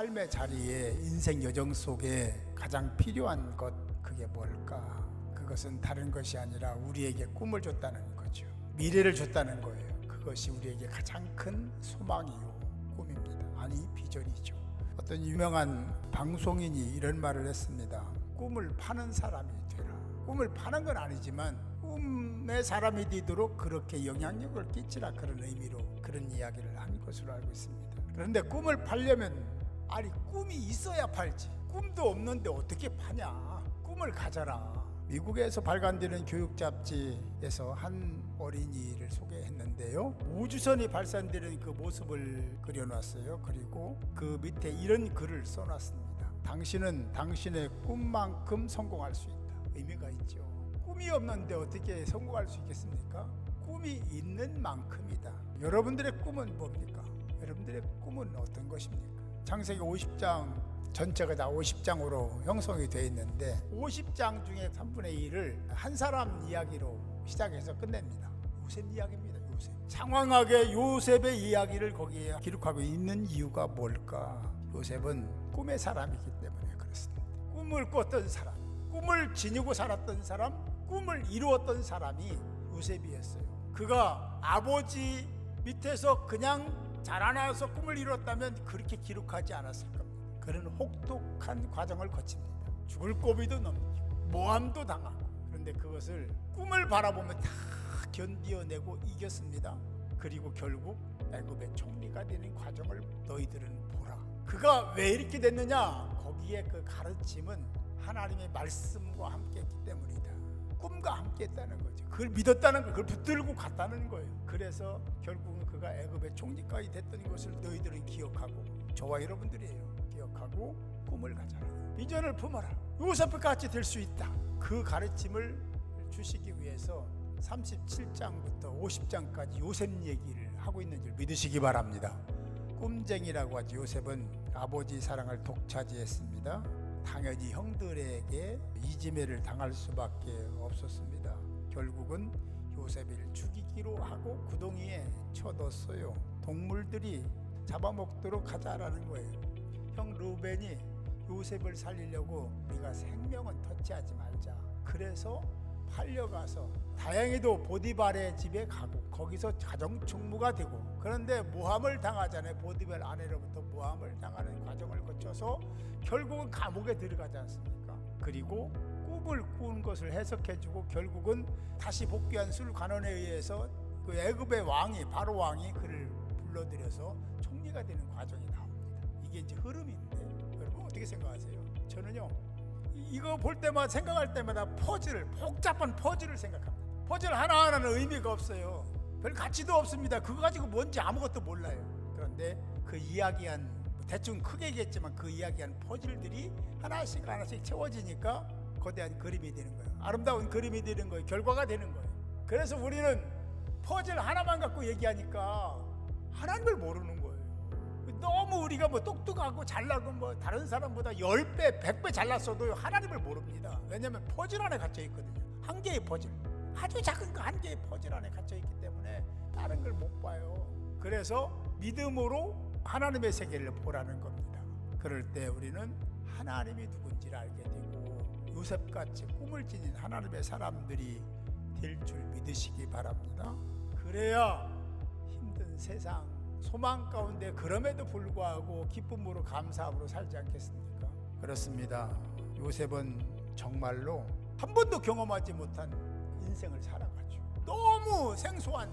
삶의 자리에 인생 여정 속에 가장 필요한 것 그게 뭘까? 그것은 다른 것이 아니라 우리에게 꿈을 줬다는 거죠. 미래를 줬다는 거예요. 그것이 우리에게 가장 큰 소망이요 꿈입니다. 아니 비전이죠. 어떤 유명한 방송인이 이런 말을 했습니다. 꿈을 파는 사람이 되라. 꿈을 파는 건 아니지만 꿈의 사람이 되도록 그렇게 영향력을 끼치라 그런 의미로 그런 이야기를 한 것으로 알고 있습니다. 그런데 꿈을 팔려면 아니 꿈이 있어야 팔지. 꿈도 없는데 어떻게 파냐? 꿈을 가져라. 미국에서 발간되는 교육 잡지에서 한 어린이를 소개했는데요. 우주선이 발산되는 그 모습을 그려놨어요. 그리고 그 밑에 이런 글을 써놨습니다. 당신은 당신의 꿈만큼 성공할 수 있다. 의미가 있죠. 꿈이 없는데 어떻게 성공할 수 있겠습니까? 꿈이 있는 만큼이다. 여러분들의 꿈은 뭡니까? 여러분들의 꿈은 어떤 것입니까? 창세기 50장 전체가 다 50장으로 형성이 되어 있는데 50장 중에 3분의 1을 한 사람 이야기로 시작해서 끝냅니다. 요셉 이야기입니다. 요셉. 장황하게 요셉의 이야기를 거기에 기록하고 있는 이유가 뭘까? 요셉은 꿈의 사람이기 때문에 그렇습니다. 꿈을 꿨던 사람, 꿈을 지니고 살았던 사람, 꿈을 이루었던 사람이 요셉이었어요. 그가 아버지 밑에서 그냥 자라나서 꿈을 이뤘다면 그렇게 기록하지 않았을 겁니다. 그런 혹독한 과정을 거칩니다. 죽을 고비도 넘기고 모함도 당하고 그런데 그것을 꿈을 바라보며 다 견디어내고 이겼습니다. 그리고 결국 애굽의 총리가 되는 과정을 너희들은 보라. 그가 왜 이렇게 됐느냐? 거기에 그 가르침은 하나님의 말씀과 함께 했기 때문이다. 꿈과 함께 했다는 거죠. 그걸 믿었다는 거, 그걸 붙들고 갔다는 거예요. 그래서 결국은 그가 애굽의 총리까지 됐던 것을 너희들은 기억하고 저와 여러분들이에요. 기억하고 꿈을 가져라. 비전을 품어라. 요셉 같이 될 수 있다. 그 가르침을 주시기 위해서 37장부터 50장까지 요셉 얘기를 하고 있는 줄 믿으시기 바랍니다. 꿈쟁이라고 하지 요셉은 아버지 사랑을 독차지했습니다. 당연히 형들에게 이지매를 당할 수밖에 없었습니다. 결국은 요셉을 죽이기로 하고 구덩이에 쳐뒀어요. 동물들이 잡아먹도록 하자라는 거예요. 형 루벤이 요셉을 살리려고 우리가 생명은 터치하지 말자. 그래서 팔려가서 다행히도 보디발의 집에 가고 거기서 가정 총무가 되고 그런데 모함을 당하잖아요. 보디발 아내로부터 모함을 당하는 과정을 거쳐서 결국은 감옥에 들어가지 않습니까? 그리고 꿈을 꾸은 것을 해석해주고 결국은 다시 복귀한 술관원에 의해서 그 애굽의 왕이 바로 왕이 그를 불러들여서 총리가 되는 과정이 나옵니다. 이게 이제 흐름인데 여러분 어떻게 생각하세요? 저는요 이- 이거 볼 때마다 생각할 때마다 퍼즐을 복잡한 퍼즐을 생각합니다. 퍼즐 하나 하나는 의미가 없어요. 별 가치도 없습니다. 그거 가지고 뭔지 아무것도 몰라요. 그런데 그 이야기한 뭐 대충 크게 얘기했지만 그 이야기한 퍼즐들이 하나씩 하나씩 채워지니까 거대한 그림이 되는 거예요. 아름다운 그림이 되는 거예요. 결과가 되는 거예요. 그래서 우리는 퍼즐 하나만 갖고 얘기하니까 하나님을 모르는. 너무 우리가 뭐 똑똑하고 잘나고 뭐 다른 사람보다 10배, 100배 잘났어도 하나님을 모릅니다. 왜냐하면 퍼즐 안에 갇혀 있거든요. 한 개의 퍼즐. 아주 작은 그한 개의 퍼즐 안에 갇혀 있기 때문에 다른 걸 못 봐요. 그래서 믿음으로 하나님의 세계를 보라는 겁니다. 그럴 때 우리는 하나님이 누군지를 알게 되고 요셉같이 꿈을 지닌 하나님의 사람들이 될 줄 믿으시기 바랍니다. 그래야 힘든 세상 소망 가운데 그럼에도 불구하고 기쁨으로 감사함으로 살지 않겠습니까? 그렇습니다. 요셉은 정말로 한 번도 경험하지 못한 인생을 살아가죠. 너무 생소한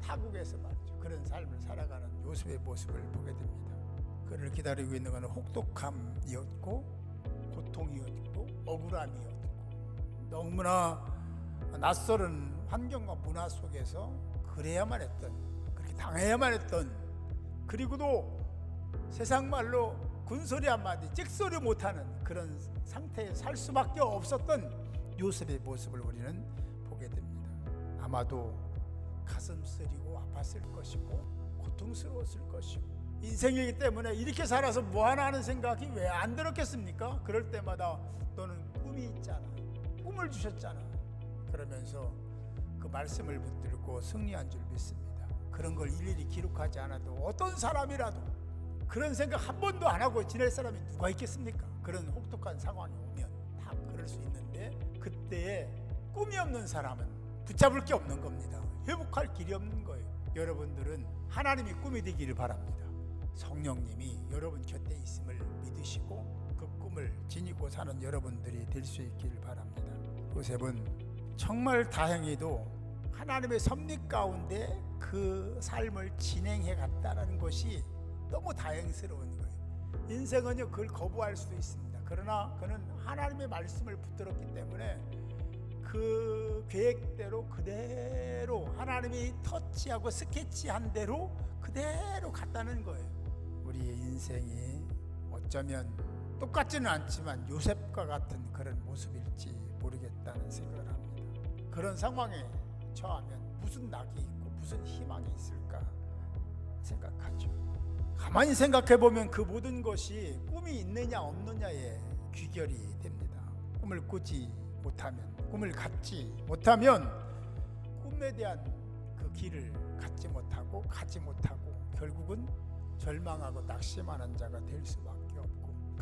타국에서 말이죠. 그런 삶을 살아가는 요셉의 모습을 보게 됩니다. 그를 기다리고 있는 것은 혹독함이었고 고통이었고 억울함이었고 너무나 낯설은 환경과 문화 속에서 그래야만 했던 당해야만 했던 그리고도 세상 말로 군소리 한마디 찍소리 못하는 그런 상태에 살 수밖에 없었던 요셉의 모습을 우리는 보게 됩니다. 아마도 가슴 쓰리고 아팠을 것이고 고통스러웠을 것이고 인생이기 때문에 이렇게 살아서 뭐하나 하는 생각이 왜 안 들었겠습니까? 그럴 때마다 너는 꿈이 있잖아. 꿈을 주셨잖아. 그러면서 그 말씀을 붙들고 승리한 줄 믿습니다. 그런 걸 일일이 기록하지 않아도 어떤 사람이라도 그런 생각 한 번도 안 하고 지낼 사람이 누가 있겠습니까? 그런 혹독한 상황이 오면 다 그럴 수 있는데 그때에 꿈이 없는 사람은 붙잡을 게 없는 겁니다. 회복할 길이 없는 거예요. 여러분들은 하나님이 꿈이 되기를 바랍니다. 성령님이 여러분 곁에 있음을 믿으시고 그 꿈을 지니고 사는 여러분들이 될 수 있기를 바랍니다. 요셉은 정말 다행히도 하나님의 섭리 가운데 그 삶을 진행해 갔다는 것이 너무 다행스러운 거예요. 인생은요 그걸 거부할 수도 있습니다. 그러나 그는 하나님의 말씀을 붙들었기 때문에 그 계획대로 그대로 하나님이 터치하고 스케치한 대로 그대로 갔다는 거예요. 우리의 인생이 어쩌면 똑같지는 않지만 요셉과 같은 그런 모습일지 모르겠다는 생각을 합니다. 그런 상황에 처하면 무슨 낙이 있고 무슨 희망이 있을까 생각하죠. 가만히 생각해 보면 그 모든 것이 꿈이 있느냐 없느냐의 귀결이 됩니다. 꿈을 꾸지 못하면 꿈을 갖지 못하면 꿈에 대한 그 길을 갖지 못하고 가지 못하고 결국은 절망하고 낙심하는 자가 될 수밖에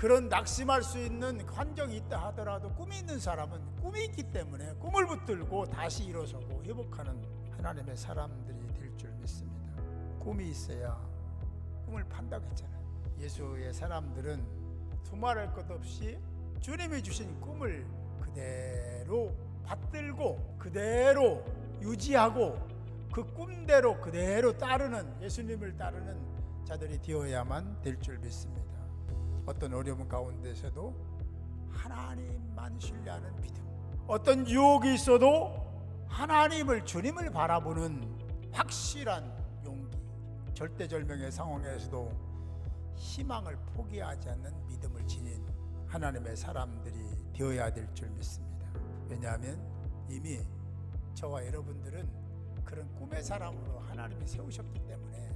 그런 낙심할 수 있는 환경이 있다 하더라도 꿈이 있는 사람은 꿈이 있기 때문에 꿈을 붙들고 다시 일어서고 회복하는 하나님의 사람들이 될 줄 믿습니다. 꿈이 있어야 꿈을 판다고 했잖아요. 예수의 사람들은 두말할 것 없이 주님이 주신 꿈을 그대로 받들고 그대로 유지하고 그 꿈대로 그대로 따르는 예수님을 따르는 자들이 되어야만 될 줄 믿습니다. 어떤 어려움 가운데서도 하나님만 신뢰하는 믿음. 어떤 유혹이 있어도 하나님을 주님을 바라보는 확실한 용기. 절대절명의 상황에서도 희망을 포기하지 않는 믿음을 지닌 하나님의 사람들이 되어야 될 줄 믿습니다. 왜냐하면 이미 저와 여러분들은 그런 꿈의 사람으로 하나님이 세우셨기 때문에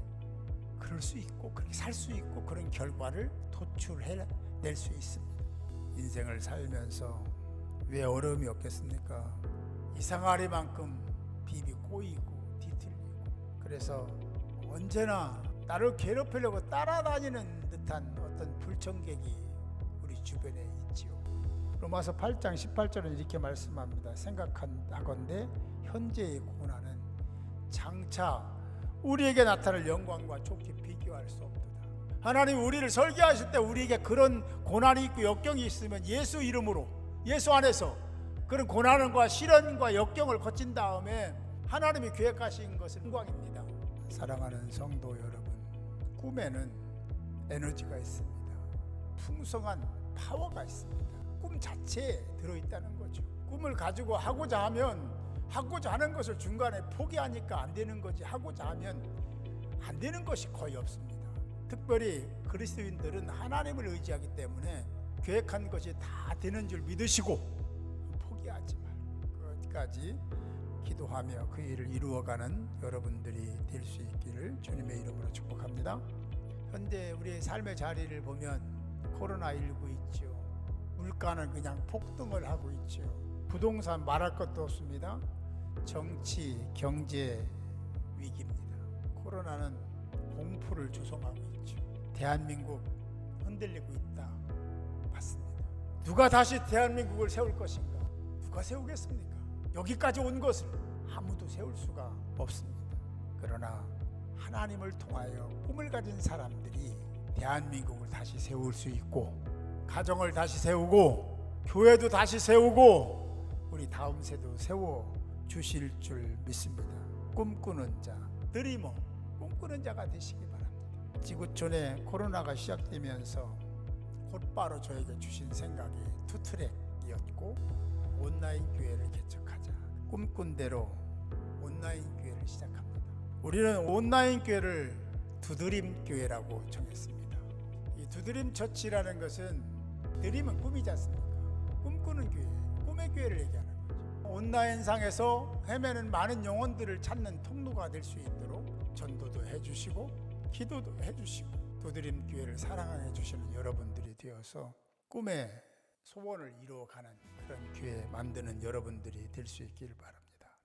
그럴 수 있고 그렇게 살 수 있고 그런 결과를 도출해 낼 수 있습니다. 인생을 살면서 왜 어려움이 없겠습니까? 이상하리만큼 비비 꼬이고 뒤틀리고 그래서 언제나 나를 괴롭히려고 따라다니는 듯한 어떤 불청객이 우리 주변에 있지요. 로마서 8장 18절은 이렇게 말씀합니다. 생각하건대 현재의 고난은 장차 우리에게 나타날 영광과 좋게 비교할 수 없도다. 하나님 우리를 설계하실 때 우리에게 그런 고난이 있고 역경이 있으면 예수 이름으로 예수 안에서 그런 고난과 시련과 역경을 거친 다음에 하나님이 계획하신 것은 영광입니다. 사랑하는 성도 여러분, 꿈에는 에너지가 있습니다. 풍성한 파워가 있습니다. 꿈 자체에 들어있다는 거죠. 꿈을 가지고 하고자 하면 하고자 하는 것을 중간에 포기하니까 안 되는 거지 하고자 하면 안 되는 것이 거의 없습니다. 특별히 그리스도인들은 하나님을 의지하기 때문에 계획한 것이 다 되는 줄 믿으시고 포기하지 말고 끝까지 기도하며 그 일을 이루어가는 여러분들이 될 수 있기를 주님의 이름으로 축복합니다. 현재 우리의 삶의 자리를 보면 코로나 19 있죠. 물가는 그냥 폭등을 하고 있죠. 부동산 말할 것도 없습니다. 정치, 경제 위기입니다. 코로나는 공포를 조성하고 있죠. 대한민국 흔들리고 있다. 맞습니다. 누가 다시 대한민국을 세울 것인가? 누가 세우겠습니까? 여기까지 온 것을 아무도 세울 수가 없습니다. 그러나 하나님을 통하여 꿈을 가진 사람들이 대한민국을 다시 세울 수 있고 가정을 다시 세우고 교회도 다시 세우고 우리 다음 세도 세워 주실 줄 믿습니다. 꿈꾸는 자, 드리머, 꿈꾸는 자가 되시기 바랍니다. 지구촌에 코로나가 시작되면서 곧바로 저에게 주신 생각이 투트랙이었고 온라인 교회를 개척하자. 꿈꾼 대로 온라인 교회를 시작합니다. 우리는 온라인 교회를 두드림 교회라고 정했습니다. 이 두드림 처치라는 것은 드림은 꿈이지 않습니까? 꿈꾸는 교회, 꿈의 교회를 얘기하는 거죠. 온라인상에서 헤매는 많은 영혼들을 찾는 통로가 될 수 있도록 전도도 해주시고 기도도 해주시고 두드림 교회를 사랑해 주시는 여러분들이 되어서 꿈의 소원을 이루어가는 그런 교회 만드는 여러분들이 될 수 있기를 바랍니다.